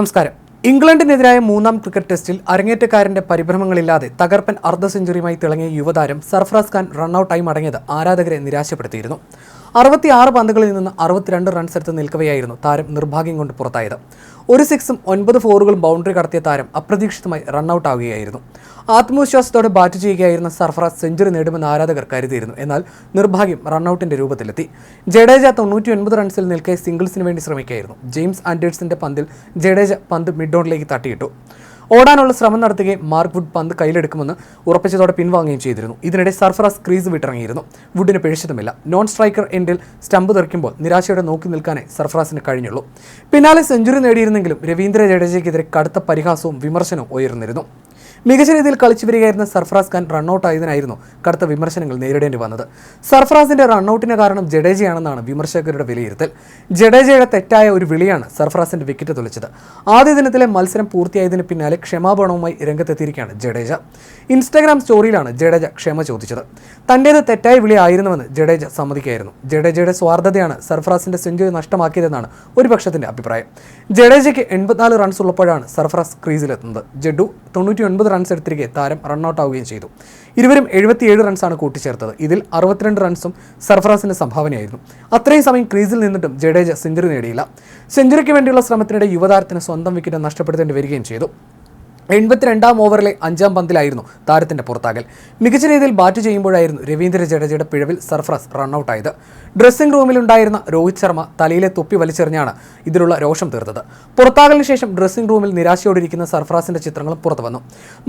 നമസ്കാരം. ഇംഗ്ലണ്ടിനെതിരായ മൂന്നാം ക്രിക്കറ്റ് ടെസ്റ്റിൽ അരങ്ങേറ്റക്കാരന്റെ പരിഭ്രമങ്ങളില്ലാതെ തകർപ്പൻ അർദ്ധ സെഞ്ചുറിയുമായി തിളങ്ങിയ യുവതാരം സർഫ്രാസ് ഖാൻ റൺഔട്ടായി മടങ്ങിയത് ആരാധകരെ നിരാശപ്പെടുത്തിയിരുന്നു. അറുപത്തിയാറ് പന്തുകളിൽ നിന്ന് അറുപത്തിരണ്ട് റൺസ് എടുത്ത് നിൽക്കവെയായിരുന്നു താരം നിർഭാഗ്യം കൊണ്ട് പുറത്തായത്. ഒരു സിക്സും ഒൻപത് ഫോറുകളും ബൗണ്ടറി കടത്തിയ താരം അപ്രതീക്ഷിതമായി റണ്ണൌട്ട് ആവുകയായിരുന്നു. ആത്മവിശ്വാസത്തോടെ ബാറ്റ് ചെയ്യുകയായിരുന്ന സർഫറാസ് സെഞ്ചുറി നേടുമെന്ന് ആരാധകർ കരുതിയിരുന്നു. എന്നാൽ നിർഭാഗ്യം റണ്ണൌട്ടിന്റെ രൂപത്തിലെത്തി. ജഡേജ തൊണ്ണൂറ്റി ഒൻപത് റൺസിൽ നിൽക്കെ സിംഗിൾസിന് വേണ്ടി ശ്രമിക്കുകയായിരുന്നു. ജെയിംസ് ആൻഡേഴ്സിന്റെ പന്തിൽ ജഡേജ പന്ത് മിഡ് ഓണിലേക്ക് തട്ടിയിട്ടു. ഓടാനുള്ള ശ്രമം നടത്തുകയും മാർക്ക് വുഡ് പന്ത് കയ്യിലെടുക്കുമെന്ന് ഉറപ്പിച്ചതോടെ പിൻവാങ്ങുകയും ചെയ്തിരുന്നു. ഇതിനിടെ സർഫറാസ് ക്രീസ് വിട്ടിറങ്ങിയിരുന്നു. വുഡിന് പിഴച്ചതുമില്ല നോൺ സ്ട്രൈക്കർ എൻഡിൽ സ്റ്റമ്പ് തെറിക്കുമ്പോൾ നിരാശയോടെ നോക്കി നിൽക്കാനേ സർഫറാസിന് കഴിഞ്ഞുള്ളൂ. പിന്നാലെ സെഞ്ചുറി നേടിയിരുന്നെങ്കിലും രവീന്ദ്ര ജഡേജയ്ക്കെതിരെ കടുത്ത പരിഹാസവും വിമർശനവും ഉയർന്നിരുന്നു. മികച്ച രീതിയിൽ കളിച്ചു വരികയായിരുന്ന സർഫറാസ് ഖാൻ റണ്ണൌട്ട് ആയതിനായിരുന്നു കടുത്ത വിമർശനങ്ങൾ നേരിടേണ്ടി വന്നത്. സർഫറാസിന്റെ റണ്ണൌട്ടിന് കാരണം ജഡേജയാണെന്നാണ് വിമർശകരുടെ വിലയിരുത്തൽ. ജഡേജയുടെ തെറ്റായ ഒരു വിളിയാണ് സർഫറാസിന്റെ വിക്കറ്റ് തുലച്ചത് ആദ്യ ദിനത്തിലെ മത്സരം പൂർത്തിയായതിന് പിന്നാലെ ക്ഷമാപണവുമായി രംഗത്തെത്തിയിരിക്കുകയാണ് ജഡേജ. ഇൻസ്റ്റാഗ്രാം സ്റ്റോറിയിലാണ് ജഡേജ ക്ഷമ ചോദിച്ചത്. തന്റേത് തെറ്റായ വിളി ആയിരുന്നുവെന്ന് ജഡേജ സമ്മതിക്കായിരുന്നു ജഡേജയുടെ സ്വാർത്ഥതയാണ് സർഫറാസിന്റെ സെഞ്ചുറി നഷ്ടമാക്കിയതെന്നാണ് ഒരു പക്ഷത്തിന്റെ അഭിപ്രായം. ജഡേജയ്ക്ക് എൺപത്തിനാല് റൺസ് ഉള്ളപ്പോഴാണ് സർഫറാസ് ക്രീസിലെത്തുന്നത് ജഡു തൊണ്ണൂറ്റി ഒൻപത് റൺസ് എടുത്തിരിക്കെ താരം റണ്ണൌട്ട് ആവുകയും ചെയ്തു. ഇരുവരും എഴുപത്തിയേഴ് റൺസാണ് കൂട്ടിച്ചേർത്തത്. ഇതിൽ അറുപത്തിരണ്ട് റൺസും സർഫറാസിന്റെ സംഭാവനയായിരുന്നു. അത്രയും സമയം ക്രീസിൽ നിന്നിട്ടും ജഡേജ സെഞ്ചുറി നേടിയില്ല. സെഞ്ചുറിക്ക് വേണ്ടിയുള്ള ശ്രമത്തിനിടെ യുവതാരത്തിന് സ്വന്തം വിക്കറ്റ് നഷ്ടപ്പെടുത്തേണ്ടി വരികയും ചെയ്തു. എൺപത്തിരണ്ടാം ഓവറിലെ അഞ്ചാം പന്തിലായിരുന്നു താരത്തിന്റെ പുറത്താകൽ. മികച്ച രീതിയിൽ ബാറ്റ് ചെയ്യുമ്പോഴായിരുന്നു രവീന്ദ്ര ജഡേജയുടെ പിഴവിൽ സർഫറാസ് റണ്ണൌട്ടായത്. ഡ്രസ്സിംഗ് റൂമിലുണ്ടായിരുന്ന രോഹിത് ശർമ്മ തലയിലെ തൊപ്പി വലിച്ചെറിഞ്ഞാണ് ഇതിലുള്ള രോഷം തീർത്തത്. പുറത്താകലിന് ശേഷം ഡ്രസ്സിംഗ് റൂമിൽ നിരാശയോടിരിക്കുന്ന സർഫ്രാസിന്റെ ചിത്രങ്ങളും പുറത്തുവന്നു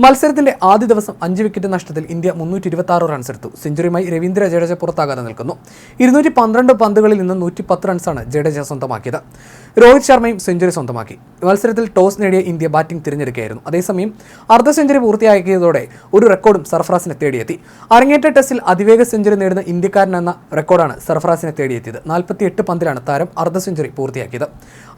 മത്സരത്തിന്റെ ആദ്യ ദിവസം അഞ്ച് വിക്കറ്റ് നഷ്ടത്തിൽ ഇന്ത്യ മുന്നൂറ്റി ഇരുപത്തി ആറ് റൺസ് എടുത്തു. സെഞ്ചുറിയുമായി രവീന്ദ്ര ജഡേജ പുറത്താകാതെ നിൽക്കുന്നു. ഇരുന്നൂറ്റി പന്ത്രണ്ട് പന്തുകളിൽ നിന്ന് നൂറ്റി പത്ത് റൺസാണ് ജഡേജ സ്വന്തമാക്കിയത്. രോഹിത് ശർമ്മയും സെഞ്ചുറി സ്വന്തമാക്കി. മത്സരത്തിൽ ടോസ് നേടിയ ഇന്ത്യ ബാറ്റിംഗ് തിരഞ്ഞെടുക്കുകയായിരുന്നു. അതേസമയം അർദ്ധ സെഞ്ചുറി പൂർത്തിയാക്കിയതോടെ ഒരു റെക്കോർഡും സർഫറാസിനെ തേടിയെത്തി. അരങ്ങേറ്റ ടെസ്റ്റിൽ അതിവേഗ സെഞ്ചുറി നേടുന്ന ഇന്ത്യക്കാരൻ എന്ന റെക്കോർഡാണ് സർഫറാസിനെ തേടിയെത്തിയത്. നാൽപ്പത്തി എട്ട് പന്തിലാണ് താരം അർദ്ധ സെഞ്ചുറി പൂർത്തിയാക്കിയത്.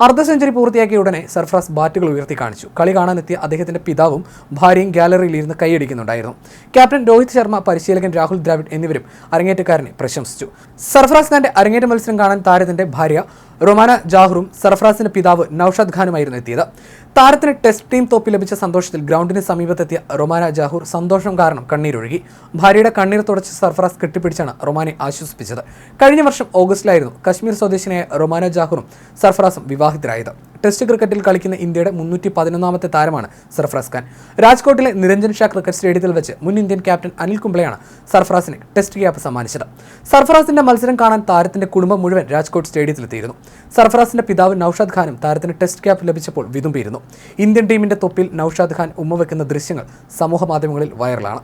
അർദ്ധ സെഞ്ചുറി പൂർത്തിയാക്കിയ ഉടനെ സർഫറാസ് ബാറ്റുകൾ ഉയർത്തി കാണിച്ചു. കളി കാണാനെത്തിയ അദ്ദേഹത്തിന്റെ പിതാവും ഭാര്യയും ഗാലറിയിൽ ഇരുന്ന് കൈയടിക്കുന്നുണ്ടായിരുന്നു. ക്യാപ്റ്റൻ രോഹിത് ശർമ്മ പരിശീലകൻ രാഹുൽ ദ്രാവിഡ് എന്നിവരും അരങ്ങേറ്റക്കാരനെ പ്രശംസിച്ചു. സർഫറാസ് ഖാന്റെ അരങ്ങേറ്റ മത്സരം കാണാൻ താരത്തിന്റെ ഭാര്യ റൊമാന ജാഹറും സർഫറാസിന്റെ പിതാവ് നൌഷാദ് ഖാനുമായിരുന്നു എത്തിയത്. താരത്തിന് ടെസ്റ്റ് ടീം തോപ്പി ലഭിച്ച സന്തോഷത്തിൽ ഗ്രൗണ്ടിന് സമീപത്തെത്തിയ റൊമാന ജാഹൂർ സന്തോഷം കാരണം കണ്ണീരൊഴുകി. ഭാര്യയുടെ കണ്ണീർ തുടച്ച് സർഫറാസ് കെട്ടിപ്പിടിച്ചാണ് റൊമാനെ ആശ്വസിപ്പിച്ചത്. കഴിഞ്ഞ വർഷം ഓഗസ്റ്റിലായിരുന്നു കശ്മീർ സ്വദേശിനിയായ റൊമാന ജാഹൂറും സർഫറാസും വിവാഹിതരായത്. ടെസ്റ്റ് ക്രിക്കറ്റിൽ കളിക്കുന്ന ഇന്ത്യയുടെ മുന്നൂറ്റി പതിനൊന്നാമത്തെ താരമാണ് സർഫ്രാസ് ഖാൻ. രാജ്കോട്ടിലെ നിരഞ്ജൻ ഷാ ക്രിക്കറ്റ് സ്റ്റേഡിയത്തിൽ വെച്ച് മുൻ ഇന്ത്യൻ ക്യാപ്റ്റൻ അനിൽ കുംബ്ലെയാണ് സർഫ്രാസിനെ ടെസ്റ്റ് ക്യാപ്പ് സമ്മാനിച്ചത്. സർഫ്രാസിന്റെ മത്സരം കാണാൻ താരത്തിന്റെ കുടുംബം മുഴുവൻ രാജ്കോട്ട് സ്റ്റേഡിയത്തിലെത്തിയിരുന്നു. സർഫ്രാസിന്റെ പിതാവ് നൌഷാദ് ഖാനും താരത്തിന് ടെസ്റ്റ് ക്യാപ്പ് ലഭിച്ചപ്പോൾ വിതുമ്പിയിരുന്നു. ഇന്ത്യൻ ടീമിന്റെ തൊപ്പിൽ നൌഷാദ് ഖാൻ ഉമ്മ വെക്കുന്ന ദൃശ്യങ്ങൾ സമൂഹ മാധ്യമങ്ങളിൽ വൈറലാണ്